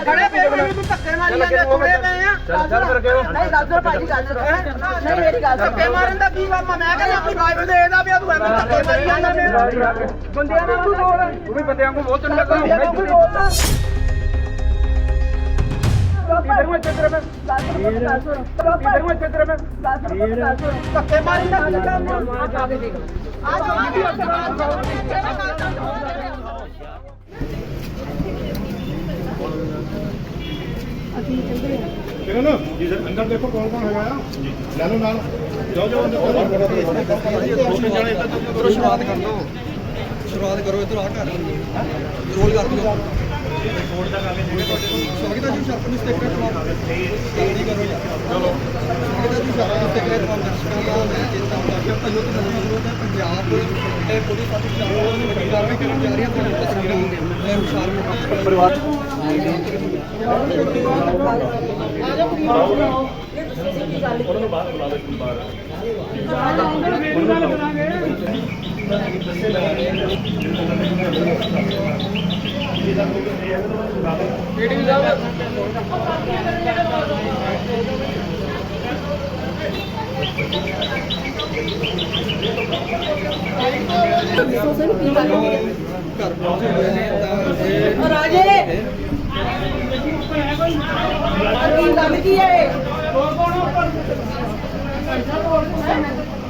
ਖੜੇ ਪਏ ਮੈਨੂੰ ਧੱਕੇ ਮਾਰੀ ਜਾਂਦਾ ਤੁਰੇ ਪਏ ਆ ਚੱਲ ਚੱਲ ਫਿਰ ਨਹੀਂ ਗੱਲ ਭਾਜੀ ਗੱਲ ਨਹੀਂ ਮੇਰੀ ਗੱਲ ਧੱਕੇ ਮਾਰਨ ਦਾ ਕੀ ਕੰਮ ਮੈਂ ਕਹਿੰਦਾ ਆਪਣੀ ਵਾਈਫ ਦੇ ਇਹਦਾ ਵੀ ਤੂੰ ਐਵੇਂ ਧੱਕੇ ਮਾਰੀ ਜਾਂਦਾ ਮੇਰੇ ਬੰਦਿਆਂ ਨਾਲ ਤੂੰ ਬੋਲ ਤੂੰ ਵੀ ਬੰਦਿਆਂ ਨੂੰ ਬਹੁਤ ਚੰਗਾ ਕੰਮ ਬੰਦਿਆਂ ਤੂੰ ਬੋਲਦਾ ਇਧਰ ਮੈਂ ਚਿੱਤਰ ਮੈਂ ਗੱਲ ਮੈਂ ਚਿੱਤਰ ਮੈਂ ਧੱਕੇ ਮਾਰੀ ਦਾ ਕੀ ਕੰਮ ਆ ਆ ਜਾ ਕੇ ਦੇਖ ਆ ਜਾ ਦੇਖੋ ਨਾ ਜੀ ਸਰ ਅੰਦਰ ਦੇਖੋ ਕੌਣ ਕੌਣ ਹੈਗਾ ਆ। ਲੈ ਲਓ ਨਾਲ। ਜਾਓ ਜਾਓ ਅੰਦਰ ਕਰੋ ਸ਼ੁਰੂਆਤ ਕਰ ਲਓ। ਸ਼ੁਰੂਆਤ ਕਰੋ ਇਧਰ ਆ ਕਰ ਰੋਲ ਕਰ ਦਿਓ। ਸਵਾਗਤ ਜੀ ਸ਼ਰਪ ਨੂੰ ਸਟੇਕ ਕਰੋ ਜਲਦੀ ਕਰੋ ਚਲੋ ਸਵਾਗਤ ਜੀ ਸ਼ਰਪ ਨੂੰ ਸਟੇਕ ਕਰੋ ਦਰਸ਼ਕਾਂ ਦਾ ਮੈਂ ਚੇਤਾ ਕਰਾਂਗਾ ਅਯੁੱਧ ਨਜ਼ਰ ਹੈ ਪੰਜਾਬ ਤੇ ਪੁਲਿਸ ਸਾਡੀ ਚਾਹੋਂ ਨੂੰ ਵੱਡੀ ਕਾਰਵਾਈ ਕਰਨ ਜਾ ਰਹੀ ਹੈ ਤੁਹਾਨੂੰ ਤਸਵੀਰਾਂ। ਮੈਂ ਹੁਸ਼ਿਆਰ ਪਰਿਵਾਰ ਘਰ ਪਹੁੰਚੇ ਹੋਏ ਨੇ ਤਾਂ ਇਹ ਰਾਜੇ ਕੀ ਗੱਲ ਕੀ ਹੈ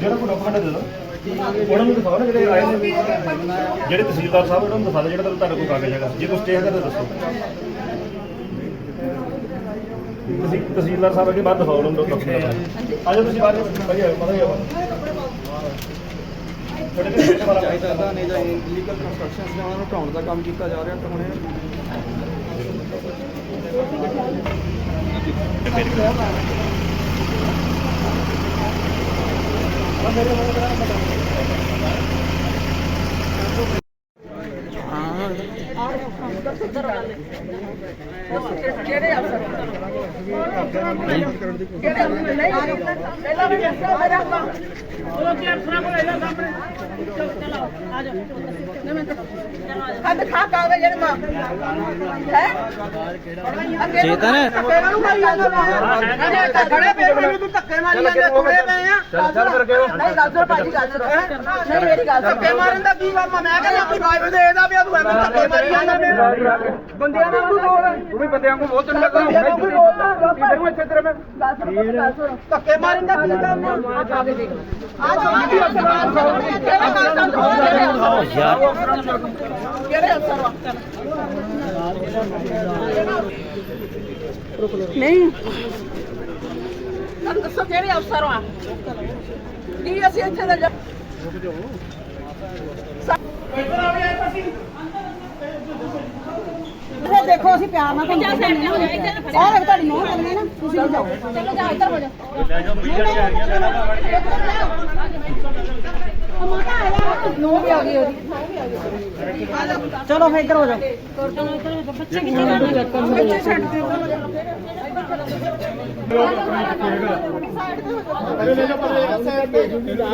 ਜਿਹੜਾ ਕੋਈ ਡਾਕੂਮੈਂਟ ਦੇ ਦੋ ਉਹਨਾਂ ਨੂੰ ਦਿਖਾਓ ਨਾ ਜਿਹੜੇ ਆਏ ਨੇ। ਜਿਹੜੇ ਤਹਿਸੀਲਦਾਰ ਸਾਹਿਬ ਉਹਨਾਂ ਨੂੰ ਦਿਖਾ ਦਿਓ ਜਿਹੜਾ ਤੁਹਾਡੇ ਕੋਲ ਕਾਗਜ਼ ਹੈਗਾ। ਜੇ ਕੋਈ ਸਟੇ ਹੈਗਾ ਤਾਂ ਦੱਸੋ। ਤੁਸੀਂ ਤਹਿਸੀਲਦਾਰ ਸਾਹਿਬ ਅੱਗੇ ਬਾਹਰ ਦਿਖਾਓ ਉਹਨਾਂ ਨੂੰ ਡਾਕੂਮੈਂਟ ਆ ਜਾਓ ਤੁਸੀਂ ਬਾਹਰ ਭਾਈ ਆਓ ਪਤਾ ਹੀ ਵਾਲਾ? ਚਾਹੀਦਾ ਤਾਂ ਨਹੀਂ ਜਾਂ ਇਲੀਗਲ ਕੰਸਟਰਕਸ਼ਨਸ ਨੇ ਉਹਨਾਂ ਨੂੰ ਢਾਉਣ ਦਾ ਕੰਮ ਕੀਤਾ ਜਾ ਰਿਹਾ ਹੁਣ। ਇਹ ਕਿਹੜੇ ਅਫਸਰ ਹੱਦ ਖਾ ਕਾਗਜ਼ ਜਿਹੜੇ ਮਾਂ ਹੈ ਚੇਤਨ ਖੜੇ ਪਏ ਮੈਨੂੰ ਤੂੰ ਧੱਕੇ ਮਾਰੀ ਜਾਂਦਾ ਤੁਰੇ ਪਏ ਆ ਚੱਲ ਚੱਲ ਫਿਰ ਕਿਉਂ ਨਹੀਂ ਗੱਲ ਸੁਣ ਭਾਜੀ ਗੱਲ ਸੁਣ ਨਹੀਂ ਮੇਰੀ ਗੱਲ ਧੱਕੇ ਮਾਰਨ ਦਾ ਕੀ ਕੰਮ ਮੈਂ ਕਹਿੰਦਾ ਆਪਣੀ ਵਾਈਫ ਦੇ ਇਹਦਾ ਵੀ ਤੂੰ ਐਵੇਂ ਧੱਕੇ ਮਾਰੀ ਜਾਂਦਾ ਮੇਰੇ ਬੰਦਿਆਂ ਨਾਲ ਤੂੰ ਬੋਲ ਤੂੰ ਵੀ ਬੰਦਿਆਂ ਨੂੰ ਬਹੁਤ ਚੰਗਾ ਕੰਮ ਬੰਦਿਆਂ ਨਾਲ ਤੂੰ ਬੋਲਦਾ ਇਧਰ ਮੈਂ ਧੱਕੇ ਮਾਰਨ ਦਾ ਕੀ ਕੰਮ ਆ? ਆ ਜਾ ਕੇ ਦੇਖ। ਆ ਜਾ ਕੇ ਦੇਖ। ਕਿਹੜਾ ਕੰਮ ਕਰਦਾ ਕਿਹੜੇ ਅਫਸਰ ਵਾ ਨਹੀਂ। ਤੁਹਾਨੂੰ ਦੱਸੋ ਕਿਹੜੇ ਅਫਸਰ ਵਾ ਕੀ ਅਸੀਂ ਇੱਥੇ ਦਾ ਜਾ- ਇਹ ਦੇਖੋ ਅਸੀਂ ਪਿਆਰ ਨਾਲ ਤੁਹਾਨੂੰ ਕਹਿੰਦੇ ਨੇ ਨਾ ਆਹ ਵੇਖ ਤੁਹਾਡੀ ਨੋਹ ਲੱਗਣੀ ਨਾ ਤੁਸੀਂ ਵੀ ਜਾਓ। ਚਲੋ ਜਾ ਇੱਧਰ ਹੋ ਜਾ ਮਾਤਾ ਆ ਜਾ ਨੋਹ ਵੀ ਆ ਗਈ ਉਹਦੀ। ਚਲੋ ਫੇਰ ਇੱਧਰ ਹੋ ਜਾਓ। ਬੱਚੇ ਕਿੱਥੇ ਗਏ ਬੱਚੇ ਛੱਡ ਦਿਓ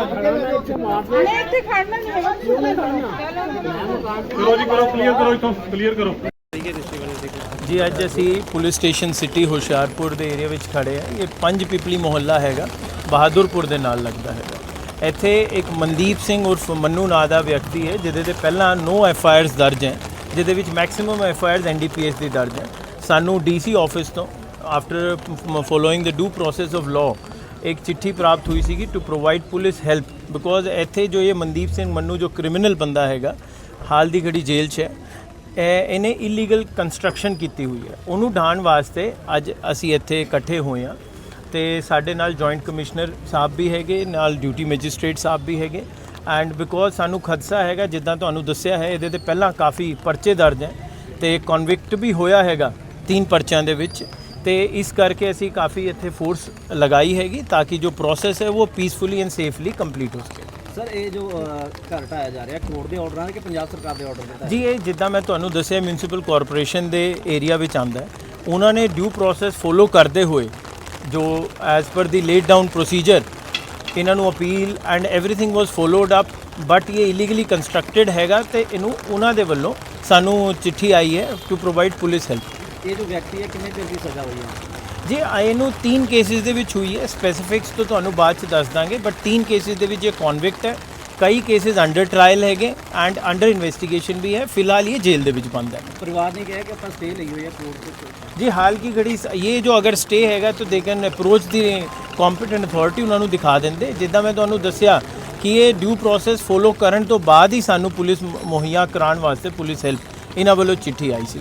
ਨਹੀਂ ਇੱਥੇ ਖੜਨਾ ਨਹੀਂ ਹੈਗਾ। ਕਰੋ ਜੀ ਕਰੋ ਕਲੀਅਰ ਕਰੋ ਇਥੋਂ ਕਲੀਅਰ ਕਰੋ। ਜੀ, ਅੱਜ ਅਸੀਂ ਪੁਲਿਸ ਸਟੇਸ਼ਨ ਸਿਟੀ ਹੁਸ਼ਿਆਰਪੁਰ ਦੇ ਏਰੀਆ ਵਿੱਚ ਖੜੇ ਆ ਇਹ ਪੰਜ ਪਿਪਲੀ ਮੁਹੱਲਾ ਹੈਗਾ, ਬਹਾਦੁਰਪੁਰ ਦੇ ਨਾਲ ਲੱਗਦਾ ਹੈਗਾ। ਇੱਥੇ ਇੱਕ ਮਨਦੀਪ ਸਿੰਘ ਉਰਫ ਮੰਨੂ ਨਾਂ ਦਾ ਵਿਅਕਤੀ ਹੈ, ਜਿਹਦੇ ਤੇ ਪਹਿਲਾਂ ਨੋ ਐਫ ਆਈ ਆਰਸ ਦਰਜ ਹੈ, ਜਿਹਦੇ ਵਿੱਚ maximum F I Rs N D P S ਦੀ ਦਰਜ ਹੈ। ਸਾਨੂੰ ਡੀ ਸੀ ਆਫਿਸ ਤੋਂ after following the due process of law ਇੱਕ ਚਿੱਠੀ ਪ੍ਰਾਪਤ ਹੋਈ ਸੀਗੀ to provide police help because ਇੱਥੇ ਜੋ ਇਹ ਮਨਦੀਪ ਸਿੰਘ ਮੰਨੂ ਜੋ ਕ੍ਰਿਮੀਨਲ ਬੰਦਾ ਹੈਗਾ, ਹਾਲ ਦੀ ਘੜੀ ਜੇਲ੍ਹ 'ਚ ਹੈ। ਇਹਨੇ ਇਲੀਗਲ ਕੰਸਟਰਕਸ਼ਨ ਕੀਤੀ ਹੋਈ ਹੈ। ਉਹਨੂੰ ਢਾਣ ਵਾਸਤੇ ਅੱਜ ਅਸੀਂ ਇੱਥੇ ਇਕੱਠੇ ਹੋਏ ਹਾਂ ਤੇ ਸਾਡੇ ਨਾਲ ਜੁਆਇੰਟ ਕਮਿਸ਼ਨਰ ਸਾਹਿਬ ਵੀ ਹੈਗੇ, ਨਾਲ ਡਿਊਟੀ ਮੈਜਿਸਟ੍ਰੇਟ ਸਾਹਿਬ ਵੀ ਹੈਗੇ ਐਂਡ ਬਿਕੋਜ਼ ਸਾਨੂੰ ਖਦਸ਼ਾ ਹੈਗਾ, ਜਿੱਦਾਂ ਤੁਹਾਨੂੰ ਦੱਸਿਆ ਹੈ, ਇਹਦੇ ਤੇ ਪਹਿਲਾਂ ਕਾਫੀ ਪਰਚੇ ਦਰਜ ਹੈ ਤੇ ਕਨਵਿਕਟ ਵੀ ਹੋਇਆ ਹੈਗਾ ਤਿੰਨ ਪਰਚਿਆਂ ਦੇ ਵਿੱਚ ਤੇ ਇਸ ਕਰਕੇ ਅਸੀਂ ਕਾਫੀ ਇੱਥੇ ਫੋਰਸ ਲਗਾਈ ਹੈਗੀ ਤਾਂ ਕਿ ਜੋ ਪ੍ਰੋਸੈਸ ਹੈ ਉਹ ਪੀਸਫੁਲੀ ਐਂਡ ਸੇਫਲੀ ਕੰਪਲੀਟ ਹੋ ਸਕੇ। ਸਰ ਇਹ ਜੋ ਘਰ ਢਾਇਆ ਜਾ ਰਿਹਾ ਕੋਰਟ ਦੇ ਆਰਡਰਾਂ ਦੇ ਕਿ ਪੰਜਾਬ ਸਰਕਾਰ ਦੇ ਆਰਡਰ ਦੇ ਜੀ ਇਹ ਜਿੱਦਾਂ ਮੈਂ ਤੁਹਾਨੂੰ ਦੱਸਿਆ ਮਿਊਨਿਸਪਲ ਕਾਰਪੋਰੇਸ਼ਨ ਦੇ ਏਰੀਆ ਵਿੱਚ ਆਂਦਾ ਉਹਨਾਂ ਨੇ ਡਿਊ ਪ੍ਰੋਸੈਸ ਫੋਲੋ ਕਰਦੇ ਹੋਏ ਜੋ ਐਸ ਪਰ ਦੀ ਲੇਟ ਡਾਊਨ ਪ੍ਰੋਸੀਜਰ ਇਹਨਾਂ ਨੂੰ appeal and everything was followed up but ਇਹ ਇਲੀਗਲੀ ਕੰਸਟਰਕਟਿਡ ਹੈਗਾ ਤੇ ਇਹਨੂੰ ਉਹਨਾਂ ਦੇ ਵੱਲੋਂ ਸਾਨੂੰ ਚਿੱਠੀ ਆਈ ਹੈ ਟੂ ਪ੍ਰੋਵਾਈਡ ਪੁਲਿਸ ਹੈਲਪ ਇਹ ਜੋ ਵਿਅਕਤੀ ਹੈ ਕਿੰਨੇ ਦਿਨ ਦੀ ਸਜ਼ਾ ਹੋਈ ਹੈ? ਜੇ ਆਏ ਨੂੰ 3 ਕੇਸਿਸ ਦੇ ਵਿੱਚ ਹੋਈ ਹੈ ਸਪੈਸੀਫਿਕਸ ਤੋਂ ਤੁਹਾਨੂੰ ਬਾਅਦ ਚ ਦੱਸ ਦਾਂਗੇ ਬਟ 3 ਕੇਸਿਸ ਦੇ ਵਿੱਚ ਇਹ ਕਨਵਿਕਟ ਹੈ। ਕਈ ਕੇਸਿਸ ਅੰਡਰ ਟ੍ਰਾਇਲ ਹੈਗੇ ਐਂਡ ਅੰਡਰ ਇਨਵੈਸਟੀਗੇਸ਼ਨ ਵੀ ਹੈ। ਫਿਲਹਾਲ ਇਹ ਜੇਲ੍ਹ ਦੇ ਵਿੱਚ ਬੰਦ ਹੈ। ਪਰਿਵਾਰ ਨੇ ਕਿਹਾ ਕਿ ਆਪਾਂ ਸਟੇ ਲਈ ਹੋਈ ਹੈ ਕੋਰਟ ਤੋਂ ਜੀ ਹਾਲ ਕੀ ਘੜੀ ਇਹ ਜੋ ਅਗਰ ਸਟੇ ਹੈਗਾ ਤਾਂ they can approach the competent authority ਉਹਨਾਂ ਨੂੰ ਦਿਖਾ ਦਿੰਦੇ। ਜਿੱਦਾਂ ਮੈਂ ਤੁਹਾਨੂੰ ਦੱਸਿਆ ਕਿ ਇਹ ਡਿਊ ਪ੍ਰੋਸੈਸ ਫੋਲੋ ਕਰਨ ਤੋਂ ਬਾਅਦ ਹੀ ਸਾਨੂੰ ਪੁਲਿਸ ਮੁਹੱਈਆ ਕਰਾਉਣ ਵਾਸਤੇ ਪੁਲਿਸ ਹੈਲਪ ਇਹਨਾਂ ਵੱਲੋਂ ਚਿੱਠੀ ਆਈ ਸੀ।